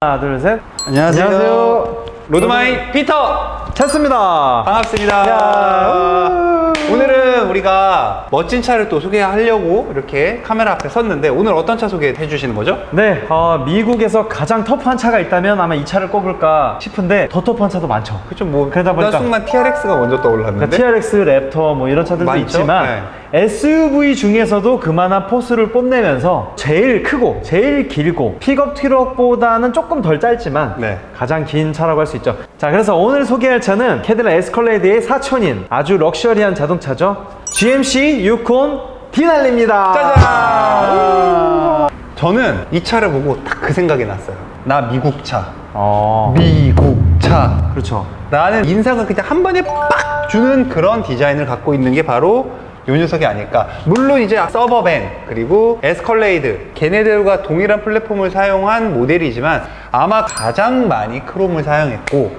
하나, 둘, 셋. 안녕하세요. 안녕하세요. 로드마이 피터 찾습니다. 반갑습니다. 야, 오늘은 우리가 멋진 차를 또 소개하려고 이렇게 카메라 앞에 섰는데 오늘 어떤 차 소개해 주시는 거죠? 네, 어, 미국에서 가장 터프한 차가 있다면 아마 이 차를 꼽을까 싶은데 더 터프한 차도 많죠. 그쵸 뭐 그러다 보니까- 나 순간 TRX가 먼저 떠올랐는데 그러니까 TRX, 랩터 뭐 이런 차들도 많죠? 있지만 SUV 중에서도 그만한 포스를 뽐내면서 제일 크고 제일 길고 픽업 트럭보다는 조금 덜 짧지만 네. 가장 긴 차라고 할 수 있죠. 자, 그래서 오늘 소개할 차는 캐딜락 에스컬레이드의 사촌인 아주 럭셔리한 자동차죠. GMC 유콘 디날리입니다. 짜잔! 저는 이 차를 보고 딱 그 생각이 났어요. 나 미국 차. 어, 미국 차. 그렇죠. 나는 인상을 그냥 한 번에 빡 주는 그런 디자인을 갖고 있는 게 바로 요 녀석이 아닐까. 물론 이제 서버밴 그리고 에스컬레이드 걔네들과 동일한 플랫폼을 사용한 모델이지만 아마 가장 많이 크롬을 사용했고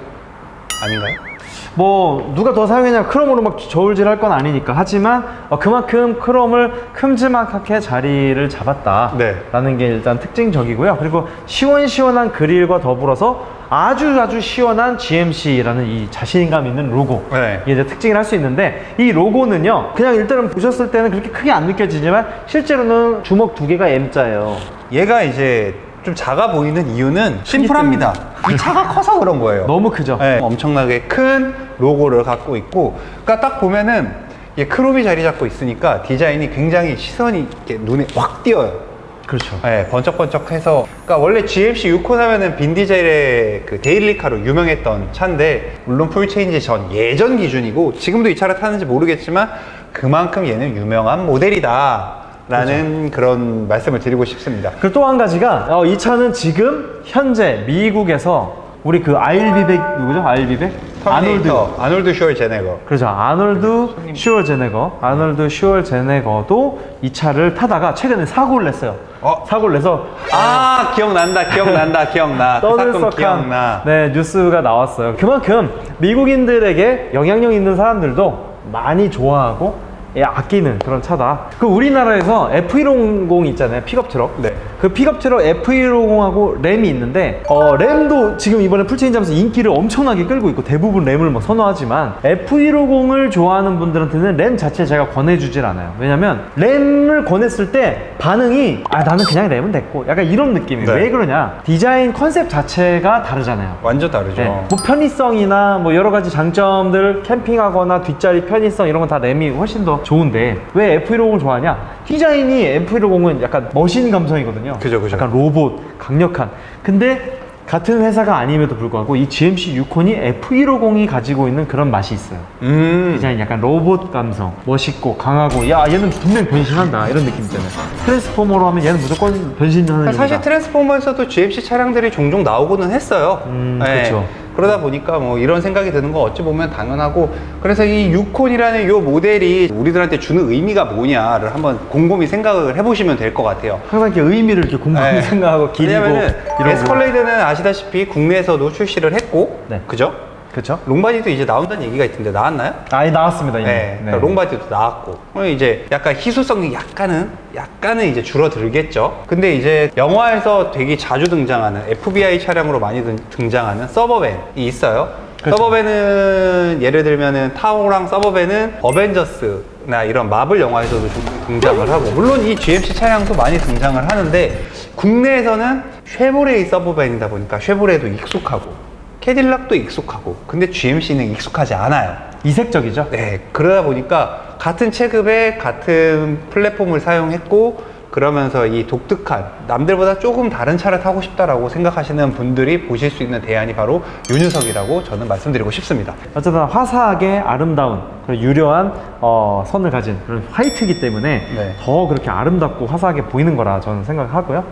아닌가요? 뭐 누가 더 사용했냐 크롬으로 막 저울질할 건 아니니까 하지만 어, 그만큼 크롬을 큼지막하게 자리를 잡았다라는 네. 게 일단 특징적이고요 그리고 시원시원한 그릴과 더불어서 아주 아주 시원한 GMC라는 이 자신감 있는 로고 네. 이게 이제 특징을 할 수 있는데 이 로고는요 그냥 일단은 보셨을 때는 그렇게 크게 안 느껴지지만 실제로는 주먹 두 개가 M자예요 얘가 이제 좀 작아 보이는 이유는 심플합니다. 이 차가 커서 그런 거예요. 너무 크죠 네, 엄청나게 큰 로고를 갖고 있고, 그러니까 딱 보면은 이게 크롬이 자리 잡고 있으니까 디자인이 굉장히 시선이 이렇게 눈에 확 띄어요. 그렇죠 네, 번쩍번쩍해서, 그러니까 원래 GMC 유콘 하면은 빈 디젤의 그 데일리카로 유명했던 차인데, 물론 풀체인지 전 예전 기준이고, 지금도 이 차를 타는지 모르겠지만, 그만큼 얘는 유명한 모델이다. 라는 그런 말씀을 드리고 싶습니다. 그리고 또 한 가지가 어, 이 차는 지금 현재 미국에서 우리 그 아일비백 누구죠? 아일비백? 터미네이터, 아놀드 슈얼제네거. 그렇죠. 아놀드 슈얼 제네거. 아놀드 슈얼 제네거도 이 차를 타다가 최근에 사고를 냈어요. 어? 사고를 내서 아 기억난다 기억난다 기억나 그 사건 떠들썩한 기억나 네, 뉴스가 나왔어요. 그만큼 미국인들에게 영향력 있는 사람들도 많이 좋아하고 예, 아끼는 그런 차다. 그 우리나라에서 F150 있잖아요. 픽업 트럭. 네. 그 픽업 트럭 F150하고 램이 있는데 어, 램도 지금 이번에 풀체인지하면서 인기를 엄청나게 끌고 있고 대부분 램을 뭐 선호하지만 F150을 좋아하는 분들한테는 램 자체 제가 권해주질 않아요. 왜냐면 램을 권했을 때 반응이 아 나는 그냥 램은 됐고 약간 이런 느낌이에요. 네. 왜 그러냐? 디자인 컨셉 자체가 다르잖아요. 완전 다르죠 네. 뭐 편의성이나 뭐 여러 가지 장점들 캠핑하거나 뒷자리 편의성 이런 건 다 램이 훨씬 더 좋은데 왜 F150을 좋아하냐? 디자인이 F150은 약간 머신 감성이거든요. 그죠, 그죠. 약간 로봇, 강력한. 근데 같은 회사가 아님에도 불구하고 이 GMC 유콘이 F150이 가지고 있는 그런 맛이 있어요. 음 디자인 약간 로봇 감성, 멋있고 강하고 야 얘는 분명 변신한다 이런 느낌 있잖아요. 트랜스포머로 하면 얘는 무조건 변신하는 사실 이유다. 트랜스포머에서도 GMC 차량들이 종종 나오고는 했어요 음, 네. 그쵸. 그러다 보니까 뭐 이런 생각이 드는 거 어찌 보면 당연하고 그래서 이 유콘이라는 요 모델이 우리들한테 주는 의미가 뭐냐를 한번 곰곰이 생각을 해보시면 될 것 같아요 항상 이렇게 의미를 이렇게 곰곰이 네. 생각하고 기리고 왜냐면은. 에스컬레이드는 아시다시피 국내에서도 출시를 했고 네. 그죠? 그렇죠? 롱바디도 이제 나온다는 얘기가 있던데 나왔나요? 아예 나왔습니다. 이미. 네, 그러니까 롱바디도 나왔고 그럼 이제 약간 희소성이 약간은 약간은 이제 줄어들겠죠. 근데 이제 영화에서 되게 자주 등장하는 FBI 차량으로 많이 등- 등장하는 서버밴이 있어요. 그렇죠. 서버밴은 예를 들면은 타오랑 서버밴은 어벤져스 나 이런 마블 영화에서도 좀 등장을 하고 물론 이 GMC 차량도 많이 등장을 하는데 국내에서는 쉐보레이 서버밴이다 보니까 쉐보레도 익숙하고 캐딜락도 익숙하고 근데 GMC는 익숙하지 않아요. 이색적이죠. 네, 그러다 보니까 같은 체급에 같은 플랫폼을 사용했고 그러면서 이 독특한 남들보다 조금 다른 차를 타고 싶다라고 생각하시는 분들이 보실 수 있는 대안이 바로 유유석이라고 저는 말씀드리고 싶습니다. 어쨌든 화사하게 아름다운 그런 유려한 어, 선을 가진 그런 화이트이기 때문에 네. 더 그렇게 아름답고 화사하게 보이는 거라 저는 생각하고요.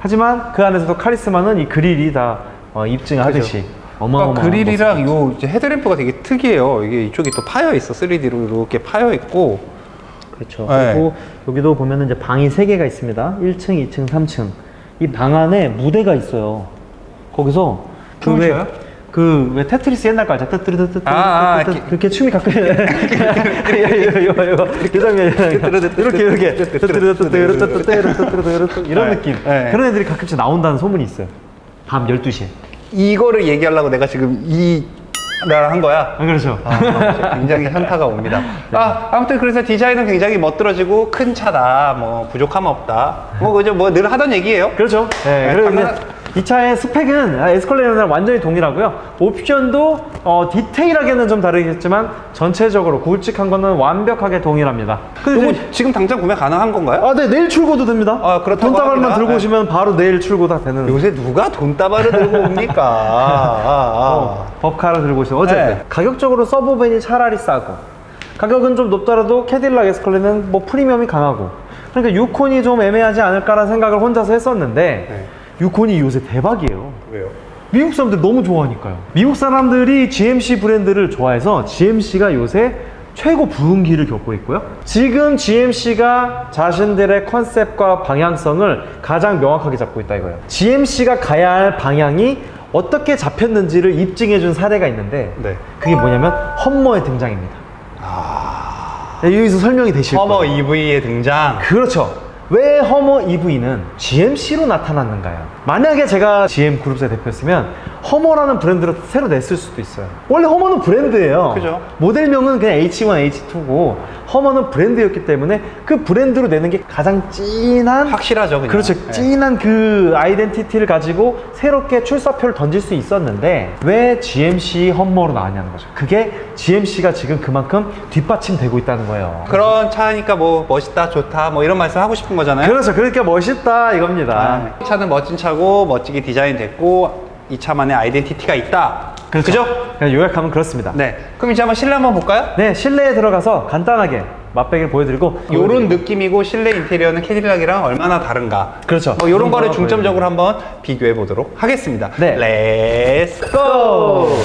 하지만 그 안에서도 카리스마는 이 그릴이 다 어, 입증하듯이 어마어마한 그러니까 그릴이랑. 요 이제 헤드램프가 되게 특이해요. 이게 이쪽이 또 파여 있어. 3D로 이렇게 파여 있고. 그렇죠. 네. 그리고 여기도 보면은 이제 방이 세 개가 있습니다. 1층, 2층, 3층. 이 방 안에 무대가 있어요. 거기서 춤을 춰요? 그왜 테트리스 옛날 거 알죠? 뜨뜨르뜨뜨 아, 아, 이렇게. 그렇게 춤이 가끔 이거 이거 이거 그 장면 이렇게 이렇게 뜨뜨르뜨뜨 이런 네. 느낌 네. 그런 애들이 가끔씩 나온다는 소문이 있어요. 밤 12시에. 이거를 얘기하려고 내가 지금 이 나를 한 거야. 아, 그렇죠. 아, 굉장히 현타가 옵니다. 아, 아무튼 그래서 디자인은 굉장히 멋들어지고 큰 차다. 뭐 부족함 없다. 뭐 그죠 뭐 늘 하던 얘기예요. 그렇죠. 네, 네, 이제 이 차의 스펙은 에스컬레이터랑 완전히 동일하고요. 옵션도 어, 디테일하게는 좀 다르겠지만 전체적으로 굵직한 거는 완벽하게 동일합니다. 근데 이거 지금 당장 구매 가능한 건가요? 아, 네, 내일 출고도 됩니다. 아, 그렇다고 돈다발만 합니다. 들고 네. 오시면 바로 내일 출고 다 되는. 요새 누가 돈다발을 들고 옵니까? 아, 아, 어, 법카를 들고 오시면 어쨌든 네. 가격적으로 서브밴이 차라리 싸고 가격은 좀 높더라도 캐딜락 에스컬레는 뭐 프리미엄이 강하고 그러니까 유콘이 좀 애매하지 않을까라는 생각을 혼자서 했었는데 네. 유콘이 요새 대박이에요. 왜요? 미국 사람들 너무 좋아하니까요. 미국 사람들이 GMC 브랜드를 좋아해서 GMC가 요새 최고 부흥기를 겪고 있고요. 지금 GMC가 자신들의 컨셉과 방향성을 가장 명확하게 잡고 있다 이거예요. GMC가 가야 할 방향이 어떻게 잡혔는지를 입증해 준 사례가 있는데 네. 그게 뭐냐면 험머의 등장입니다. 네, 여기서 설명이 되실 허머 거예요. EV의 등장. 그렇죠. 왜 허머 EV는 GMC로 나타났는가요? 만약에 제가 GM 그룹사의 대표였으면 허머라는 브랜드를 새로 냈을 수도 있어요. 원래 허머는 브랜드예요. 그죠. 모델명은 그냥 H1, H2고 허머는 브랜드였기 때문에 그 브랜드로 내는 게 가장 진한 확실하죠, 그냥. 그렇죠. 네. 진한 그 아이덴티티를 가지고 새롭게 출사표를 던질 수 있었는데 왜 GMC 험머로 나왔냐는 거죠. 그게 GMC가 지금 그만큼 뒷받침되고 있다는 거예요. 그런 차니까 뭐 멋있다, 좋다, 뭐 이런 말씀 하고 싶은 거잖아요. 그렇죠. 그러니까 멋있다 이겁니다. 아, 이 차는 멋진 차고 멋지게 디자인됐고 이 차만의 아이덴티티가 있다. 그죠? 그냥 요약하면 그렇습니다. 네. 네. 그럼 이제 한번 실내 한번 볼까요? 실내에 들어가서 간단하게 맛배기를 보여드리고 요런 느낌이고 실내 인테리어는 캐딜락이랑 얼마나 다른가. 그렇죠. 뭐 요런 거를 중점적으로 한번 비교해 보도록 하겠습니다. 네. 렛츠 고!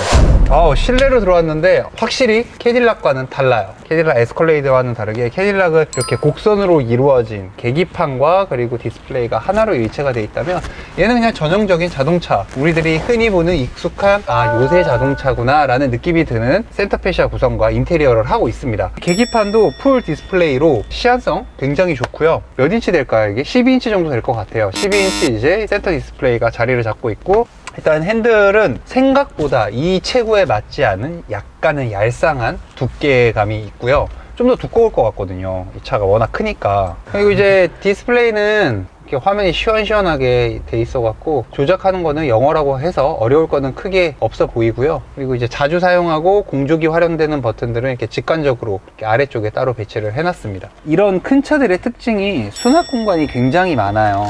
어, 실내로 들어왔는데 확실히 캐딜락과는 달라요. 캐딜락 에스컬레이드와는 다르게 캐딜락은 이렇게 곡선으로 이루어진 계기판과 그리고 디스플레이가 하나로 일체가 돼 있다면 얘는 그냥 전형적인 자동차. 우리들이 흔히 보는 익숙한 아, 요새 자동차구나 라는 느낌이 드는 센터페시아 구성과 인테리어를 하고 있습니다. 계기판도 풀 디스플레이로 시안성 굉장히 좋고요. 몇 인치 될까요? 이게 12인치 정도 될 것 같아요. 12인치 이제 센터 디스플레이가 자리를 잡고 있고 일단 핸들은 생각보다 이 체구에 맞지 않은 약간은 얄쌍한 두께감이 있고요. 좀 더 두꺼울 것 같거든요. 이 차가 워낙 크니까. 그리고 이제 디스플레이는 이렇게 화면이 시원시원하게 돼 있어 갖고 조작하는 거는 영어라고 해서 어려울 거는 크게 없어 보이고요. 그리고 이제 자주 사용하고 공조기 활용되는 버튼들은 이렇게 직관적으로 이렇게 아래쪽에 따로 배치를 해놨습니다. 이런 큰 차들의 특징이 수납 공간이 굉장히 많아요.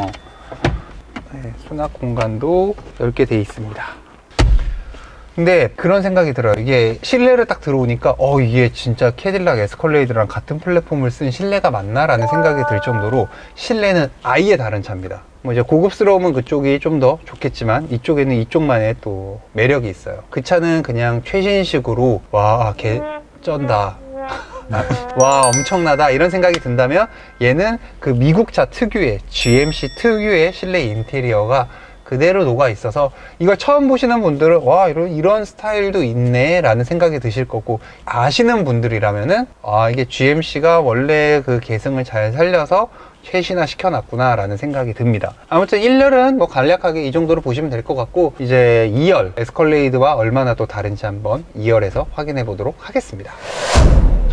네, 수납 공간도 넓게 돼 있습니다. 근데 그런 생각이 들어요. 이게 실내를 딱 들어오니까 어 이게 진짜 캐딜락 에스컬레이드랑 같은 플랫폼을 쓴 실내가 맞나라는 생각이 들 정도로 실내는 아예 다른 차입니다. 뭐 이제 고급스러움은 그쪽이 좀 더 좋겠지만 이쪽에는 이쪽만의 또 매력이 있어요. 그 차는 그냥 최신식으로 와 개 쩐다. 와 엄청나다. 이런 생각이 든다면 얘는 그 미국차 특유의 GMC 특유의 실내 인테리어가 그대로 녹아 있어서 이걸 처음 보시는 분들은 와 이런 이런 스타일도 있네 라는 생각이 드실 거고 아시는 분들이라면은 아 이게 GMC가 원래 그 개성을 잘 살려서 최신화 시켜놨구나 라는 생각이 듭니다. 아무튼 1열은 뭐 간략하게 이 정도로 보시면 될 것 같고 이제 2열 에스컬레이드와 얼마나 또 다른지 한번 2열에서 확인해 보도록 하겠습니다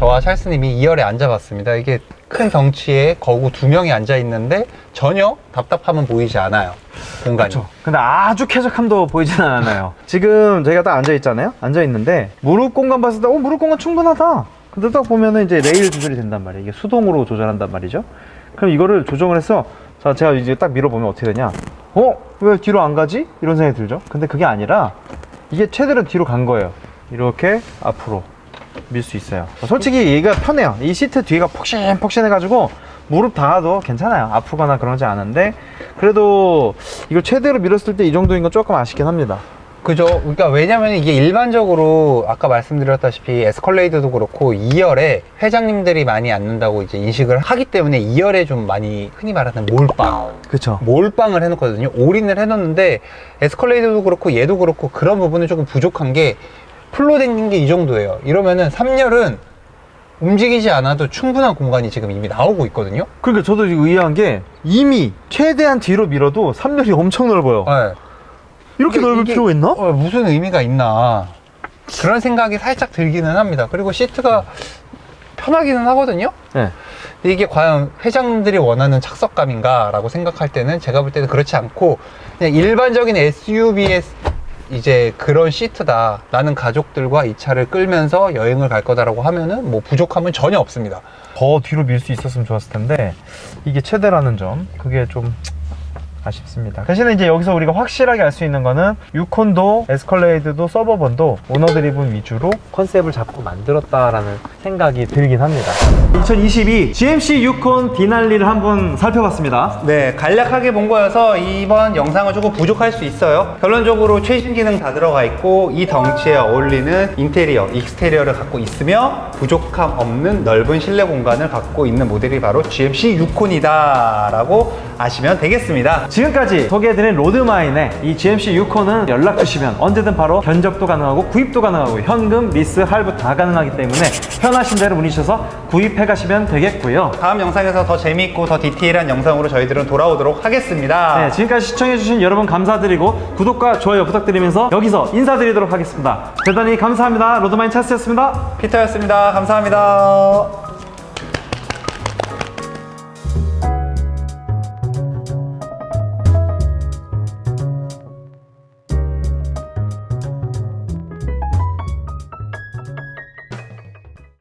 저와 찰스님이 2열에 앉아봤습니다. 이게 큰 덩치에 거구 두 명이 앉아 있는데 전혀 답답함은 보이지 않아요. 공간이. 그렇죠. 근데 아주 쾌적함도 보이지는 않아요. 지금 저희가 딱 앉아 있잖아요. 앉아 있는데 무릎 공간 봤을 때, 어 무릎 공간 충분하다. 근데 딱 보면은 이제 레일 조절이 된단 말이에요. 이게 수동으로 조절한단 말이죠. 그럼 이거를 조정을 해서 자 제가 이제 딱 밀어보면 어떻게 되냐? 어? 왜 뒤로 안 가지? 이런 생각이 들죠. 근데 그게 아니라 이게 최대로 뒤로 간 거예요. 이렇게 앞으로 밀 수 있어요. 솔직히 얘가 편해요. 이 시트 뒤가 폭신폭신해가지고 무릎 닿아도 괜찮아요. 아프거나 그러지 않은데 그래도 이걸 최대로 밀었을 때 이 정도인 건 조금 아쉽긴 합니다. 그죠. 그러니까 왜냐면 이게 일반적으로 아까 말씀드렸다시피 에스컬레이드도 그렇고 2열에 회장님들이 많이 앉는다고 이제 인식을 하기 때문에 2열에 좀 많이 흔히 말하는 몰빵. 그쵸. 몰빵을 해놓거든요. 올인을 해놓는데 에스컬레이드도 그렇고 얘도 그렇고 그런 부분은 조금 부족한 게 풀로 댕긴 게 이 정도예요. 이러면은 3열은 움직이지 않아도 충분한 공간이 지금 이미 나오고 있거든요. 그러니까 저도 이거 의아한 게 이미 최대한 뒤로 밀어도 3열이 엄청 넓어요. 네. 이렇게 이게- 넓을 이게- 필요가 있나? 어, 무슨 의미가 있나 그런 생각이 살짝 들기는 합니다. 그리고 시트가 편하기는 하거든요. 네. 근데 이게 과연 회장들이 원하는 착석감인가 라고 생각할 때는 제가 볼 때는 그렇지 않고 그냥 일반적인 SUV의 이제 그런 시트다. 나는 가족들과 이 차를 끌면서 여행을 갈 거다라고 하면은 뭐 부족함은 전혀 없습니다. 더 뒤로 밀 수 있었으면 좋았을 텐데 이게 최대라는 점 그게 좀 아쉽습니다. 대신에 이제 여기서 우리가 확실하게 알 수 있는 거는 유콘도 에스컬레이드도 서버번도 오너 드리븐 위주로 컨셉을 잡고 만들었다라는 생각이 들긴 합니다. 2022 GMC 유콘 디날리를 한번 살펴봤습니다. 네, 간략하게 본 거여서 이번 영상은 조금 부족할 수 있어요. 결론적으로 최신 기능 다 들어가 있고 이 덩치에 어울리는 인테리어, 익스테리어를 갖고 있으며 부족함 없는 넓은 실내 공간을 갖고 있는 모델이 바로 GMC 유콘이다 라고 아시면 되겠습니다. 지금까지 소개해드린 로드마인의 이 GMC 유콘은 연락 주시면 언제든 바로 견적도 가능하고 구입도 가능하고 현금, 리스, 할부 다 가능하기 때문에 편하신 대로 문의 주셔서 구입해 가시면 되겠고요. 다음 영상에서 더 재미있고 더 디테일한 영상으로 저희들은 돌아오도록 하겠습니다. 네, 지금까지 시청해주신 여러분 감사드리고 구독과 좋아요 부탁드리면서 여기서 인사드리도록 하겠습니다. 대단히 감사합니다. 로드마인 차스였습니다. 피터였습니다. 감사합니다.